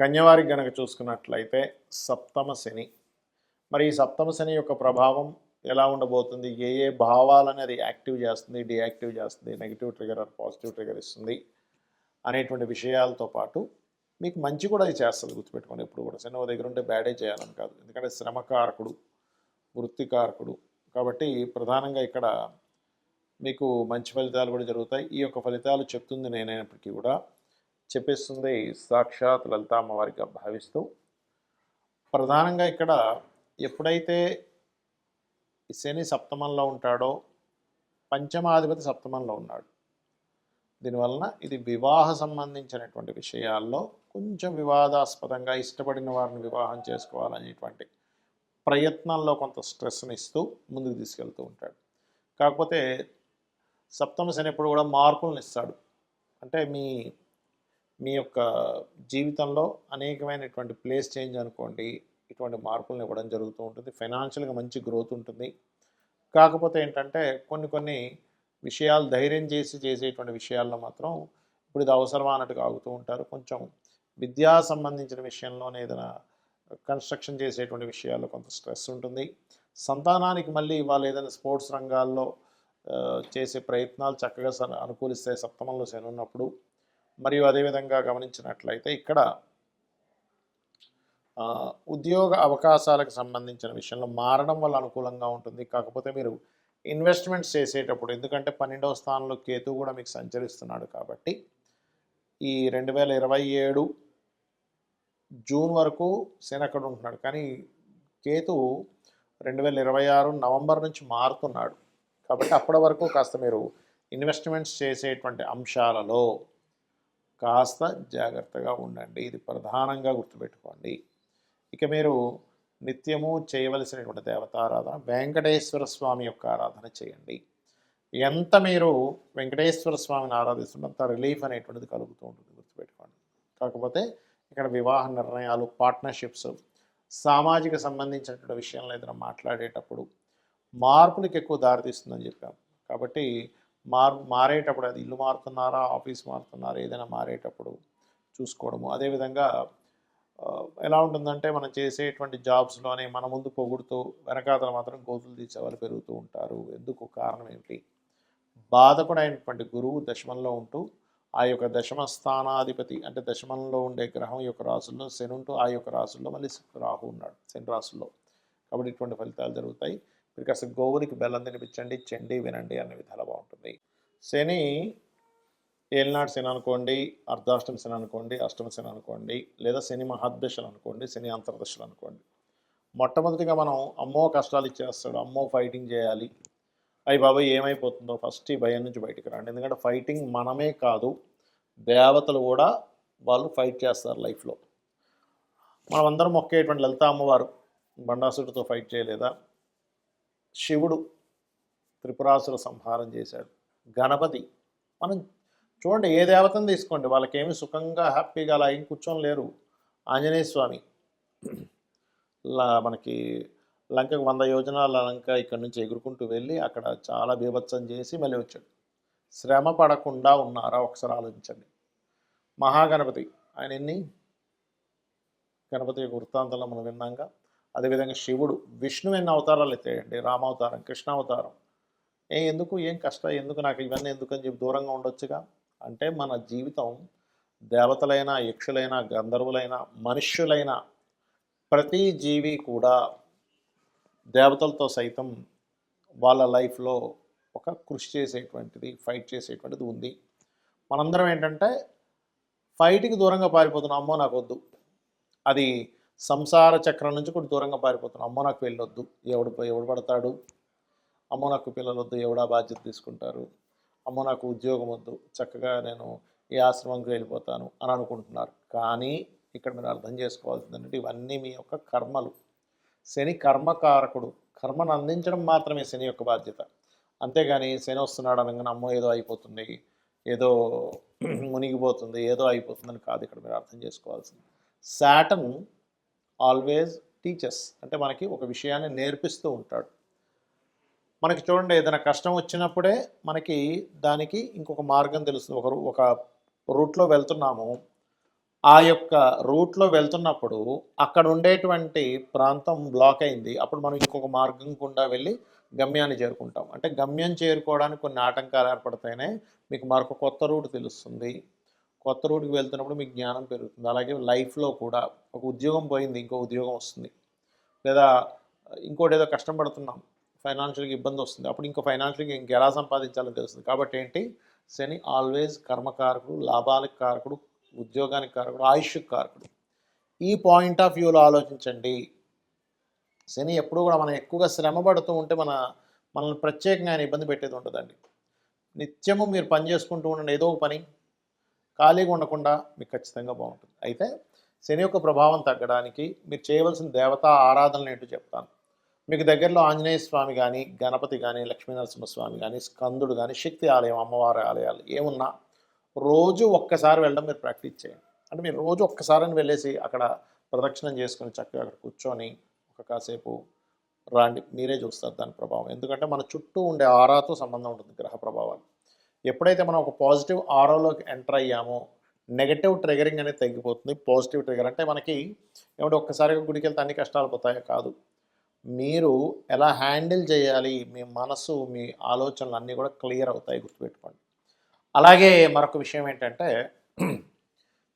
కన్యవారికి గనక చూసుకున్నట్లయితే సప్తమ శని. మరి ఈ సప్తమ శని యొక్క ప్రభావం ఎలా ఉండబోతుంది? ఏ ఏ భావాలని అది యాక్టివ్ చేస్తుంది డియాక్టివ్ చేస్తుంది negative trigger or positive trigger ఇస్తుంది అనేటువంటి విషయాలతో పాటు మీకు మంచి కూడా అది చేస్తుంది గుర్తుపెట్టుకోండి. ఎప్పుడు కూడా శని దగ్గర ఉంటే బ్యాడే చేయాలని కాదు. ఎందుకంటే శ్రమకారకుడు వృత్తికారకుడు. కాబట్టి ప్రధానంగా ఇక్కడ మీకు మంచి ఫలితాలు కూడా జరుగుతాయి. ఈ యొక్క ఫలితాలు చెప్తుంది నేనైనప్పటికీ కూడా చెప్పేస్తుంది సాక్షాత్ లలితామ్మవారిగా భావిస్తూ. ప్రధానంగా ఇక్కడ ఎప్పుడైతే శని సప్తమంలో ఉంటాడో పంచమాధిపతి సప్తమంలో ఉన్నాడు. దీనివలన ఇది వివాహ సంబంధించినటువంటి విషయాల్లో కొంచెం వివాదాస్పదంగా ఇష్టపడిన వారిని వివాహం చేసుకోవాలనేటువంటి ప్రయత్నంలో కొంత స్ట్రెస్ని ఇస్తూ ముందుకు తీసుకెళ్తూ ఉంటాడు. కాకపోతే సప్తమ శని ఎప్పుడు కూడా మార్పులను ఇస్తాడు. అంటే మీ మీ యొక్క జీవితంలో అనేకమైనటువంటి ప్లేస్ చేంజ్ అనుకోండి ఇటువంటి మార్పులను ఇవ్వడం జరుగుతూ ఉంటుంది. ఫైనాన్షియల్గా మంచి గ్రోత్ ఉంటుంది. కాకపోతే ఏంటంటే కొన్ని కొన్ని విషయాలు ధైర్యం చేసి చేసేటువంటి విషయాల్లో మాత్రం ఇప్పుడు ఇది అవసరమా అన్నట్టుగా ఆగుతూ ఉంటారు. కొంచెం విద్యా సంబంధించిన విషయంలోనే ఏదైనా కన్స్ట్రక్షన్ చేసేటువంటి విషయాల్లో కొంత స్ట్రెస్ ఉంటుంది. సంతానానికి మళ్ళీ వాళ్ళు ఏదైనా స్పోర్ట్స్ రంగాల్లో చేసే ప్రయత్నాలు చక్కగా స- అనుకూలిస్తాయి. సప్తమంలో శని ఉన్నప్పుడు మరియు అదేవిధంగా గమనించినట్లయితే ఇక్కడ ఉద్యోగ అవకాశాలకు సంబంధించిన విషయంలో మారడం వల్ల అనుకూలంగా ఉంటుంది. కాకపోతే మీరు ఇన్వెస్ట్మెంట్స్ చేసేటప్పుడు ఎందుకంటే పన్నెండవ స్థానంలో కేతు కూడా మీకు సంచరిస్తున్నాడు కాబట్టి ఈ రెండు వేల ఇరవై ఏడు జూన్ వరకు శనకడు ఉంటున్నాడు. కానీ కేతు రెండు వేల ఇరవై ఆరు నవంబర్ నుంచి మారుతున్నాడు. కాబట్టి అప్పటి వరకు కాస్త మీరు ఇన్వెస్ట్మెంట్స్ చేసేటువంటి అంశాలలో కాస్త జాగ్రత్తగా ఉండండి. ఇది ప్రధానంగా గుర్తుపెట్టుకోండి. ఇక మీరు నిత్యము చేయవలసినటువంటి దేవతారాధన వెంకటేశ్వర స్వామి యొక్క ఆరాధన చేయండి. ఎంత మీరు వెంకటేశ్వర స్వామిని ఆరాధిస్తుంటే అంత రిలీఫ్ అనేటువంటిది కలుగుతూ ఉంటుంది గుర్తుపెట్టుకోండి. కాకపోతే ఇక్కడ వివాహ నిర్ణయాలు పార్ట్నర్షిప్స్ సామాజిక సంబంధించినటువంటి విషయంలో ఏదైనా మాట్లాడేటప్పుడు మార్పులకు ఎక్కువ దారితీస్తుందని చెప్పాం. కాబట్టి మార్ మారేటప్పుడు అది ఇల్లు మారుతున్నారా ఆఫీస్ మారుతున్నారా ఏదైనా మారేటప్పుడు చూసుకోవడము. అదేవిధంగా ఎలా ఉంటుందంటే మనం చేసేటువంటి జాబ్స్లోనే మన ముందు పొగుడుతూ వెనకాతల మాత్రం గోతులు తీసేవాళ్ళు పెరుగుతూ ఉంటారు. ఎందుకు? కారణం ఏమిటి? బాధకుడైనటువంటి గురువు దశమంలో ఉంటూ ఆ యొక్క దశమ స్థానాధిపతి అంటే దశమంలో ఉండే గ్రహం యొక్క రాసుల్లో శని ఉంటూ ఆ యొక్క రాసుల్లో మళ్ళీ రాహు ఉన్నాడు శని రాసుల్లో కాబట్టి ఇటువంటి ఫలితాలు జరుగుతాయి. మీరు కాస్త గోవునికి బెల్లం తినిపించండి చెండి వినండి అనే విధాలు బాగుంటుంది. శని ఏలినాడు శని అనుకోండి అర్ధాష్టమి శని అనుకోండి అష్టమ శని అనుకోండి లేదా శని మహాదశలు అనుకోండి శని అంతర్దశలు అనుకోండి. మొట్టమొదటిగా మనం అమ్మో కష్టాలు ఇచ్చేస్తాడు అమ్మో ఫైటింగ్ చేయాలి. అయ్యి బాబాయ్ ఏమైపోతుందో ఫస్ట్ ఈ భయం నుంచి బయటికి రండి. ఎందుకంటే ఫైటింగ్ మనమే కాదు దేవతలు కూడా వాళ్ళు ఫైట్ చేస్తారు లైఫ్లో. మనం అందరం మొక్కేటువంటి లలిత అమ్మవారు బండాసుడితో ఫైట్ చేయలేదా? శివుడు త్రిపురాసుల సంహారం చేశాడు. గణపతి మనం చూడండి ఏ దేవతను తీసుకోండి వాళ్ళకేమి సుఖంగా హ్యాపీగా అలా ఏం కూర్చొని లేరు. ఆంజనేయ స్వామి లా- మనకి లంకకు వంద యోజనాల లంక ఇక్కడ నుంచి ఎగురుకుంటూ వెళ్ళి అక్కడ చాలా బీభత్సం చేసి మళ్ళీ వచ్చాడు. శ్రమ పడకుండా ఉన్నారా ఒకసారి ఆలోచించండి. మహాగణపతి ఆయన ఎన్ని? గణపతి యొక్క వృత్తాంతంలో మనం విన్నాక అదేవిధంగా శివుడు విష్ణు ఎన్ని అవతారాలు ఎత్తాయండి రామావతారం కృష్ణావతారం. ఏ ఎందుకు ఏం కష్టం ఎందుకు నాకు ఇవన్నీ ఎందుకని చెప్పి దూరంగా ఉండొచ్చుగా? అంటే మన జీవితం దేవతలైనా యక్షులైనా గంధర్వులైనా మనుష్యులైన ప్రతి జీవి కూడా దేవతలతో సైతం వాళ్ళ లైఫ్లో ఒక కృషి చేసేటువంటిది ఫైట్ చేసేటువంటిది ఉంది. మనందరం ఏంటంటే ఫైట్కి దూరంగా పారిపోతున్నాం. అమ్మో నాకు వద్దు అది సంసార చక్రం నుంచి కూడా దూరంగా పారిపోతున్నాం. అమ్మో నాకు వెళ్ళొద్దు. ఎవడు ఎవడు పడతాడు? అమ్మో నాకు పిల్లలొద్దు. ఎవడా బాధ్యత తీసుకుంటారు? అమ్మో నాకు ఉద్యోగం వద్దు. చక్కగా నేను ఈ ఆశ్రమంకి వెళ్ళిపోతాను అని అనుకుంటున్నారు. కానీ ఇక్కడ మీరు అర్థం చేసుకోవాల్సింది ఏంటంటే ఇవన్నీ మీ యొక్క కర్మలు. శని కర్మకారకుడు. కర్మను అందించడం మాత్రమే శని యొక్క బాధ్యత. అంతేగాని శని వస్తున్నాడు అనగానే అమ్మో ఏదో అయిపోతుంది. ఏదో మునిగిపోతుంది. ఏదో అయిపోతుందని కాదు ఇక్కడ మీరు అర్థం చేసుకోవాల్సింది. Satan always teachers. అంటే మనకి ఒక విషయాన్ని నేర్పిస్తూ ఉంటాడు. మనకి చూడండి ఏదైనా కష్టం వచ్చినప్పుడే మనకి దానికి ఇంకొక మార్గం తెలుస్తుంది. ఒక రూ- ఒక రూట్లో వెళ్తున్నాము. ఆ యొక్క రూట్లో వెళ్తున్నప్పుడు అక్కడ ఉండేటువంటి ప్రాంతం బ్లాక్ అయింది. అప్పుడు మనం ఇంకొక మార్గం గుండా వెళ్ళి గమ్యాన్ని చేరుకుంటాం. అంటే గమ్యం చేరుకోవడానికి కొన్ని ఆటంకాలు ఏర్పడితేనే మీకు మరొక కొత్త రూట్ తెలుస్తుంది. కొత్త రూట్కి వెళ్తున్నప్పుడు మీకు జ్ఞానం పెరుగుతుంది. అలాగే లైఫ్లో కూడా ఒక ఉద్యోగం పోయింది ఇంకో ఉద్యోగం వస్తుంది. లేదా ఇంకోటి ఏదో కష్టం పడుతున్నాం ఫైనాన్షియల్గా ఇబ్బంది వస్తుంది. అప్పుడు ఇంకో ఫైనాన్షియల్గా ఇంకెలా సంపాదించాలని తెలుస్తుంది. కాబట్టి ఏంటి? శని ఆల్వేస్ కర్మకారకుడు లాభాలకు కారకుడు ఉద్యోగానికి కారకుడు ఆయుష్కి కారకుడు. ఈ పాయింట్ ఆఫ్ వ్యూలో ఆలోచించండి. శని ఎప్పుడు కూడా మనం ఎక్కువగా శ్రమ పడుతూ ఉంటే మన మనల్ని ప్రత్యేకంగా ఆయన ఇబ్బంది పెట్టేది ఉంటుందండి నిత్యము మీరు పని చేసుకుంటూ ఉండండి. ఏదో ఒక పని ఖాళీగా ఉండకుండా మీకు ఖచ్చితంగా బాగుంటుంది. అయితే శని యొక్క ప్రభావం తగ్గడానికి మీరు చేయవలసిన దేవతా ఆరాధనలు ఏంటో చెప్తాను. మీకు దగ్గరలో ఆంజనేయ స్వామి కానీ గణపతి కానీ లక్ష్మీనరసింహస్వామి కానీ స్కందుడు కానీ శక్తి ఆలయం అమ్మవారి ఆలయాలు ఏమున్నా రోజు ఒక్కసారి వెళ్ళడం మీరు ప్రాక్టీస్ చేయండి. అంటే మీరు రోజు ఒక్కసారి వెళ్ళేసి అక్కడ ప్రదక్షిణం చేసుకుని చక్కగా అక్కడ కూర్చొని ఒక కాసేపు రాండి. మీరే చూస్తారు దాని ప్రభావం. ఎందుకంటే మన చుట్టూ ఉండే ఆరాతో సంబంధం ఉంటుంది గ్రహ ప్రభావం. ఎప్పుడైతే మనం ఒక పాజిటివ్ ఆరోలోకి ఎంటర్ అయ్యామో నెగటివ్ ట్రిగరింగ్ అనేది తగ్గిపోతుంది. పాజిటివ్ ట్రిగర్ అంటే మనకి ఏమంటే ఒక్కసారిగా గుడికి వెళ్తే అన్ని కష్టాలు పోతాయో కాదు. మీరు ఎలా హ్యాండిల్ చేయాలి? మీ మనసు మీ ఆలోచనలు అన్నీ కూడా క్లియర్ అవుతాయి గుర్తుపెట్టుకోండి. అలాగే మరొక విషయం ఏంటంటే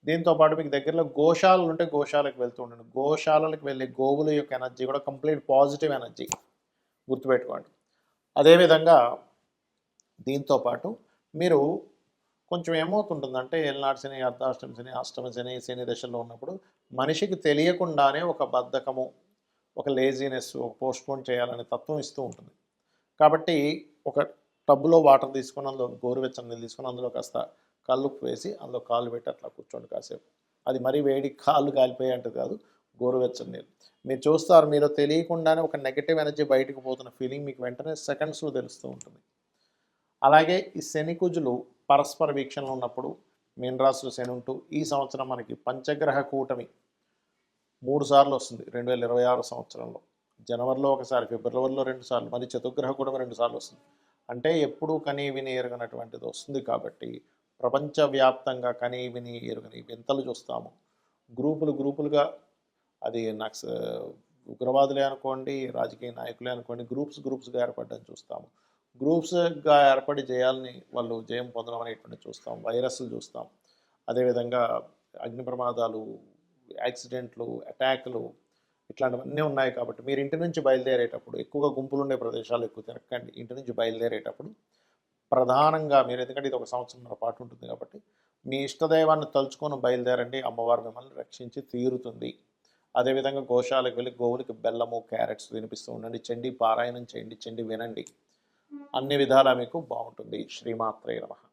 దీంతో పాటు మీకు దగ్గరలో గోశాలలు ఉంటే గోశాలకు వెళ్తూ ఉండండి. గోశాలలకు వెళ్ళే గోవుల యొక్క ఎనర్జీ కూడా కంప్లీట్ పాజిటివ్ ఎనర్జీ గుర్తుపెట్టుకోండి. అదేవిధంగా దీంతో పాటు మీరు కొంచెం ఏమవుతుంటుందంటే ఏలనాడు శని అర్ధాష్టమి శని అష్టమి శని శని దశల్లో ఉన్నప్పుడు మనిషికి తెలియకుండానే ఒక బద్ధకము ఒక లేజీనెస్ ఒక పోస్ట్పోన్ చేయాలనే తత్వం ఇస్తూ ఉంటుంది. కాబట్టి ఒక టబ్బులో వాటర్ తీసుకొని అందులో గోరువెచ్చని నీళ్ళు తీసుకొని అందులో కాస్త కళ్ళు వేసి అందులో కాళ్ళు పెట్టి అట్లా కూర్చోండి కాసేపు. అది మరీ వేడి కాళ్ళు కాలిపోయి అంటే కాదు గోరువెచ్చని నీళ్ళు. మీరు చూస్తారు మీరు తెలియకుండానే ఒక నెగటివ్ ఎనర్జీ బయటకు పోతున్న ఫీలింగ్ మీకు వెంటనే సెకండ్స్లో తెలుస్తూ ఉంటుంది. అలాగే ఈ శని కుజులు పరస్పర వీక్షణలో ఉన్నప్పుడు మీనరాశులు శని ఉంటూ ఈ సంవత్సరం మనకి పంచగ్రహ కూటమి మూడు సార్లు వస్తుంది. రెండు వేల ఇరవై ఆరు సంవత్సరంలో. జనవరిలో ఒకసారి ఫిబ్రవరిలో రెండు సార్లు మరి చతుర్గ్రహ కూటమి రెండు సార్లు వస్తుంది. అంటే ఎప్పుడూ కనీ విని ఎరగనటువంటిది వస్తుంది కాబట్టి ప్రపంచవ్యాప్తంగా కనీ విని ఎరుగని వింతలు చూస్తాము. గ్రూపులు గ్రూపులుగా అది నక్స ఉగ్రవాదులే అనుకోండి రాజకీయ నాయకులే అనుకోండి గ్రూప్స్ గ్రూప్స్గా ఏర్పడడం చూస్తాము. గ్రూప్స్గా ఏర్పడి జయాల్ని వాళ్ళు జయం పొందడం అనేటువంటి చూస్తాం. వైరస్లు చూస్తాం. అదేవిధంగా అగ్ని ప్రమాదాలు యాక్సిడెంట్లు అటాక్లు ఇట్లాంటివన్నీ ఉన్నాయి కాబట్టి మీరు ఇంటి నుంచి బయలుదేరేటప్పుడు ఎక్కువగా గుంపులు ఉండే ప్రదేశాలు ఎక్కువ తిరగకండి. ఇంటి నుంచి బయలుదేరేటప్పుడు ప్రధానంగా మీరు ఎందుకంటే ఇది ఒక సంవత్సరంలో పాటు ఉంటుంది కాబట్టి మీ ఇష్టదైవాన్ని తలుచుకొని బయలుదేరండి. అమ్మవారు మిమ్మల్ని రక్షించి తీరుతుంది. అదేవిధంగా గోశాలకు వెళ్ళి గోవులకి బెల్లము క్యారెట్స్ వినిపిస్తూ ఉండండి. చెండి పారాయణం చేయండి. చెండి వినండి. అన్ని విధాలా మీకు బాగుంటుంది. శ్రీమాత్రే నమః.